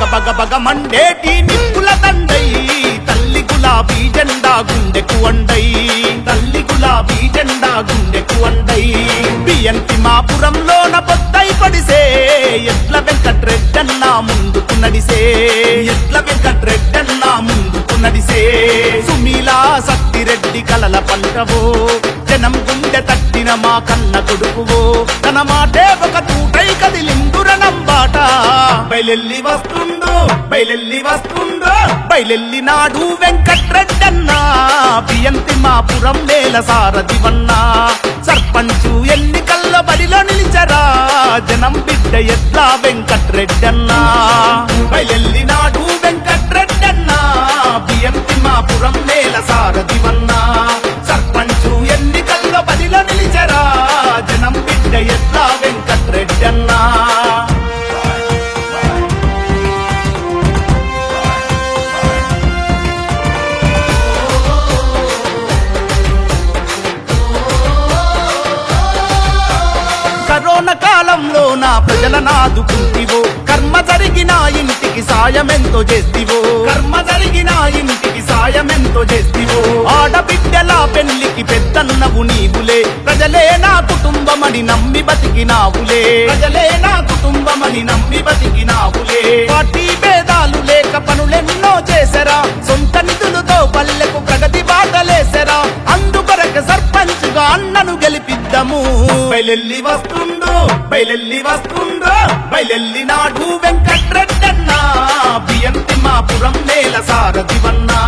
బగ బగ మండేటి నిప్పుల దండై తల్లి గులాబీ జెండా గుండెకు అండై తల్లి గులాబీ జెండా గుండెకు అండై. బిఎన్పి మాపురంలోన పొత్తై పడిసే ఎట్ల వెంకట్రెడ్డన్న ముందుకు నడిసే ఎట్ల వెంకట్రెడ్డన్న ముందుకు నడిసే. సుమీలా సత్తిరెడ్డి కలల పంటవో జనం గుండె తట్టిన మా కన్న కొడుకువో తన మాటే ఒక తూటై బయలెల్లి వస్తుందో బయలెల్లి వస్తుందో బయలెల్లి నాడు వెంకట్రెడ్డన్నా. బియంతి మాపురం నేల సారథివన్నా. సర్పంచు ఎన్నికల్లో బడిలో నిలిచరా జనం బిడ్డ ఎట్లా వెంకట్రెడ్డన్నా. కాలంలో నా ప్రజల నాదుకుంటివో కర్మ జరిగిన ఇంటికి సాయమెంతో చేస్తివో కర్మ జరిగిన ఇంటికి సాయమెంతో చేస్తివో ఆడబిడ్డల పెళ్ళికి పెద్దన్నవు నీవులే. ప్రజలే నా కుటుంబమని నమ్మి బతికినావులే. ప్రజలే నా కుటుంబమని నమ్మి బతికినావు గా గెలిపిద్దాము. బయలెల్లి వస్తుందో బయలెల్లి వస్తుందో బయలెల్లి నాడు వెంకట్రెడ్డన్నా బియంతి మాపురం నేల సారథివన్నా